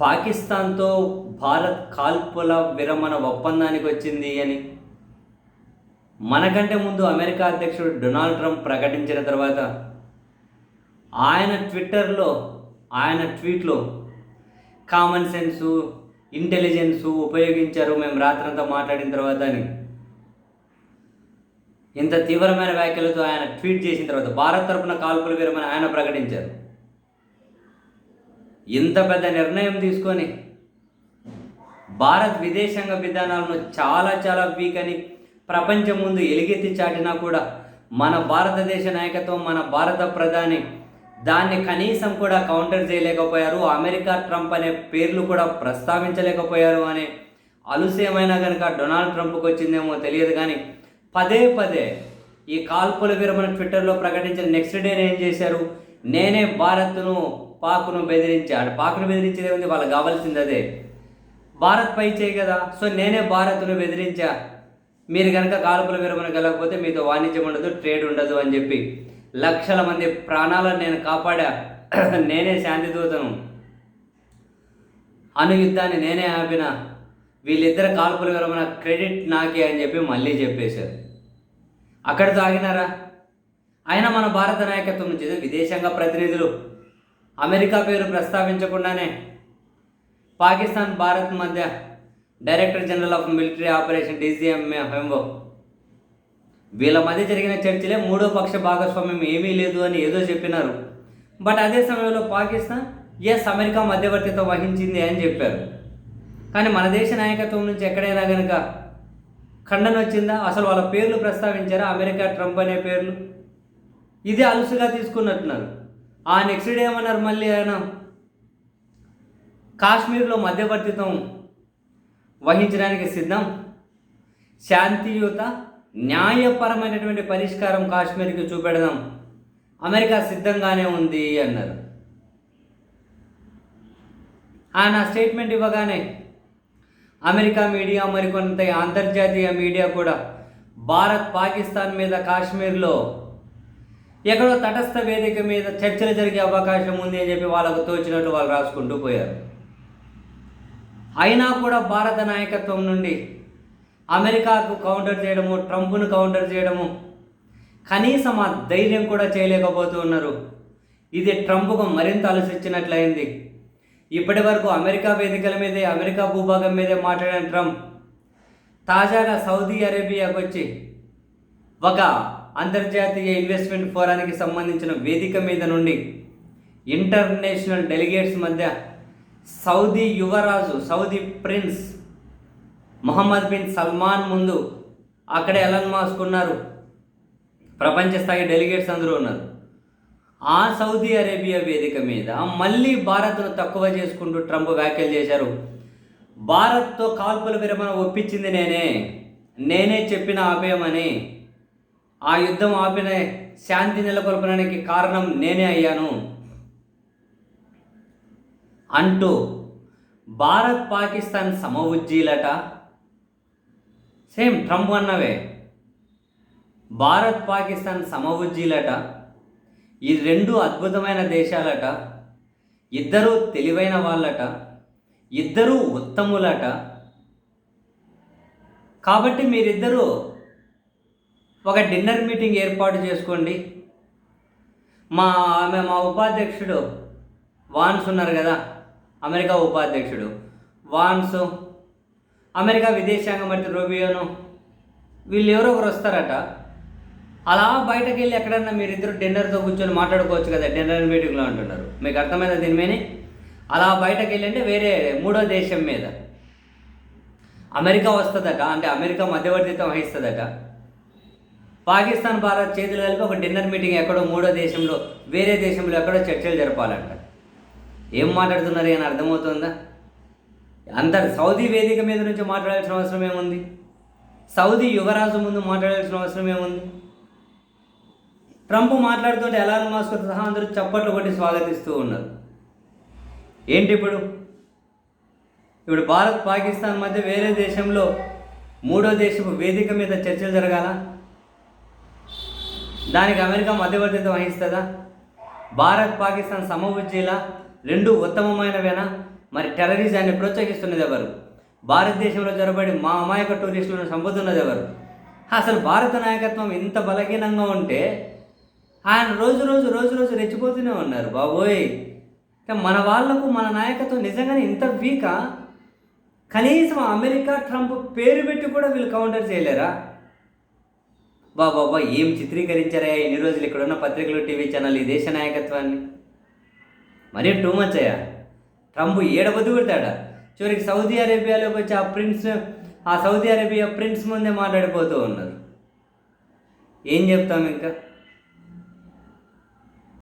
పాకిస్తాన్తో భారత్ కాల్పుల విరమణ ఒప్పందానికి వచ్చింది అని. మనకంటే ముందు అమెరికా అధ్యక్షుడు డొనాల్డ్ ట్రంప్ ప్రకటించిన తర్వాత ఆయన ట్విట్టర్లో ఆయన ట్వీట్లో కామన్ సెన్సు ఇంటెలిజెన్సు ఉపయోగించారు మేము రాత్రంతా మాట్లాడిన తర్వాత అని. ఇంత తీవ్రమైన వ్యాఖ్యలతో ఆయన ట్వీట్ చేసిన తర్వాత భారత్ తరపున కాల్పుల విరమణ ఆయన ప్రకటించారు. ఇంత పెద్ద నిర్ణయం తీసుకొని భారత్ విదేశాంగ విధానాలను చాలా చాలా వీక్ అని ప్రపంచం ముందు ఎలుగెత్తి చాటినా కూడా మన భారతదేశ నాయకత్వం మన భారత ప్రధాని దాన్ని కనీసం కూడా కౌంటర్ చేయలేకపోయారు. అమెరికా ట్రంప్ అనే పేర్లు కూడా ప్రస్తావించలేకపోయారు అనే అలుసేమైనా కనుక డొనాల్డ్ ట్రంప్కి వచ్చిందేమో తెలియదు కానీ పదే పదే ఈ కాల్పుల విరమణ ట్విట్టర్లో ప్రకటించిన నెక్స్ట్ డే ఏం చేశారు? నేనే భారత్ను పాకును బెదిరించాడు. పాకును బెదిరించేది ఉంది వాళ్ళకి కావాల్సింది అదే. భారత్ పై చేయి కదా? సో నేనే భారత్ను బెదిరించా. మీరు కనుక కాల్పుల విరమణ కలగకపోతే మీతో వాణిజ్యం ఉండదు ట్రేడ్ ఉండదు అని చెప్పి లక్షల మంది ప్రాణాలను నేను కాపాడా? నేనే శాంతి దూతను. అణు యుద్ధాన్ని నేనే ఆపిన? వీళ్ళిద్దరు కాల్పుల విరమణ క్రెడిట్ నాకే అని చెప్పి మళ్ళీ చెప్పేశారు. అక్కడ తాగినారా? అయినా మన భారత నాయకత్వం నుంచి విదేశంగా విదేశాంగ ప్రతినిధులు అమెరికా పేరు ప్రస్తావించకుండానే పాకిస్తాన్ భారత్ మధ్య director general of military operation DGMO వీళ్ళ మధ్య జరిగిన చర్చలే మూడో పక్ష భాగస్వామ్యం ఏమీ లేదు అని ఏదో చెప్పినారు. బట్ అదే సమయంలో పాకిస్తాన్ ఎస్ అమెరికా మధ్యవర్తిత్వం వహించింది అని చెప్పారు. కానీ మన దేశ నాయకత్వం నుంచి ఎక్కడైనా కనుక ఖండన వచ్చిందా? అసలు వాళ్ళ పేర్లు ప్రస్తావించారా? అమెరికా ట్రంప్ అనే పేర్లు? ఇది అలుసుగా తీసుకున్నట్టున్నారు. ఆ నెక్స్ట్ డే ఏమన్నారు మళ్ళీ ఆయన? కాశ్మీర్లో మధ్యవర్తిత్వం వహించడానికి సిద్ధం. శాంతియుత న్యాయపరమైనటువంటి పరిష్కారం కాశ్మీర్కి చూపెడదాం. అమెరికా సిద్ధంగానే ఉంది అన్నారు. ఆయన స్టేట్మెంట్ ఇవ్వగానే అమెరికా మీడియా మరికొంత అంతర్జాతీయ మీడియా కూడా భారత్ పాకిస్తాన్ మీద కాశ్మీర్లో ఎక్కడో తటస్థ వేదిక మీద చర్చలు జరిగే అవకాశం ఉంది అని చెప్పి వాళ్ళకు తోచినట్టు వాళ్ళు రాసుకుంటూ పోయారు. అయినా కూడా భారత నాయకత్వం నుండి అమెరికాకు కౌంటర్ చేయడము ట్రంప్ను కౌంటర్ చేయడము కనీసం ఆ ధైర్యం కూడా చేయలేకపోతూ ఉన్నారు. ఇది ట్రంప్కు మరింత అలసిచ్చినట్లయింది. ఇప్పటి వరకు అమెరికా వేదికల మీదే అమెరికా భూభాగం మీదే మాట్లాడిన ట్రంప్ తాజాగా సౌదీ అరేబియాకు వచ్చి ఒక అంతర్జాతీయ ఇన్వెస్ట్మెంట్ ఫోరానికి సంబంధించిన వేదిక మీద నుండి ఇంటర్నేషనల్ డెలిగేట్స్ మధ్య సౌదీ యువరాజు Saudi prince Mohammed bin Salman ముందు అక్కడే ఎలన్ మాస్క్ ఉన్నారు. ప్రపంచ స్థాయి డెలిగేట్స్ అందరూ ఉన్నారు. ఆ సౌదీ అరేబియా వేదిక మీద మళ్ళీ భారత్ను తక్కువ చేసుకుంటూ ట్రంప్ వ్యాఖ్యలు చేశారు. భారత్తో కాల్పుల విరమణ ఒప్పించింది నేనే. నేనే చెప్పిన ఆపేయమని ఆ యుద్ధం ఆపిన శాంతి నెలకొల్పడానికి కారణం నేనే అయ్యాను. అంటూ భారత్ పాకిస్తాన్ సమవుజ్జీలట. సేమ్ ట్రంప్ అన్నవే. భారత్ పాకిస్తాన్ సమవుజ్జీలట. ఈ రెండు అద్భుతమైన దేశాలట. ఇద్దరూ తెలివైన వాళ్ళట. ఇద్దరూ ఉత్తములట. కాబట్టి మీరిద్దరూ ఒక డిన్నర్ మీటింగ్ ఏర్పాటు చేసుకోండి. మా ఆమె మా ఉపాధ్యక్షుడు వాన్స్ ఉన్నారు కదా అమెరికా ఉపాధ్యక్షుడు. వాన్స్ అమెరికా విదేశాంగ మంత్రి రోబియోను వీళ్ళు ఎవరో ఒకరు వస్తారట. అలా బయటకు వెళ్ళి ఎక్కడన్నా మీరిద్దరు డిన్నర్తో కూర్చొని మాట్లాడుకోవచ్చు కదా డిన్నర్ మీటింగ్లో అంటున్నారు. మీకు అర్థమైందా దీని మీద అలా బయటకు వెళ్ళి అంటే వేరే మూడో దేశం మీద. అమెరికా వస్తుందట అంటే అమెరికా మధ్యవర్తిత్వం వహిస్తుందట. పాకిస్తాన్ భారత్ చేతులు కలిపి ఒక డిన్నర్ మీటింగ్ ఎక్కడో మూడో దేశంలో వేరే దేశంలో ఎక్కడో చర్చలు జరపాలంట. ఏం మాట్లాడుతున్నారు అని అర్థమవుతుందా? అంత సౌదీ వేదిక మీద నుంచి మాట్లాడాల్సిన అవసరం ఏముంది? సౌదీ యువరాజు ముందు మాట్లాడాల్సిన అవసరం ఏముంది? ట్రంప్ మాట్లాడుతుంటే ఎలాన్ మాస్క్ సహా అందరూ చప్పట్లు కొట్టి స్వాగతిస్తూ ఉన్నారు. ఏంటి ఇప్పుడు? ఇప్పుడు భారత్ పాకిస్తాన్ మధ్య వేరే దేశంలో మూడో దేశపు వేదిక మీద చర్చలు జరగాల? దానికి అమెరికా మధ్యవర్తిత్వం వహిస్తుందా? భారత్ పాకిస్తాన్ సమవుజ్జీలా రెండు ఉత్తమమైనవేనా? మరి టెర్రరిజాన్ని ప్రోత్సహిస్తున్నది ఎవరు? భారతదేశంలో జరబడి మా అమాయక టూరిస్టులను చంపుతున్నది ఎవరు? అసలు భారత నాయకత్వం ఇంత బలహీనంగా ఉంటే ఆయన రోజు రోజు రోజు రోజు రెచ్చిపోతూనే ఉన్నారు బాబోయ్. మన వాళ్ళకు మన నాయకత్వం నిజంగానే ఇంత వీకా? కనీసం అమెరికా ట్రంప్ పేరు పెట్టి కూడా వీళ్ళు కౌంటర్ చేయలేరా? బాబా ఏం చిత్రీకరించారయ్యా? ఇన్ని రోజులు ఇక్కడున్న పత్రికలు టీవీ ఛానల్ ఈ దేశ నాయకత్వాన్ని? మరీ టూ మచ్ అయ్యా? ట్రంప్ ఏడ బతుకుడతాడా చివరికి సౌదీ అరేబియాలోకి వచ్చి ఆ ప్రిన్స్ ఆ సౌదీ అరేబియా ప్రిన్స్ ముందే మాట్లాడిపోతూ ఉన్నారు. ఏం చెప్తాం ఇంకా?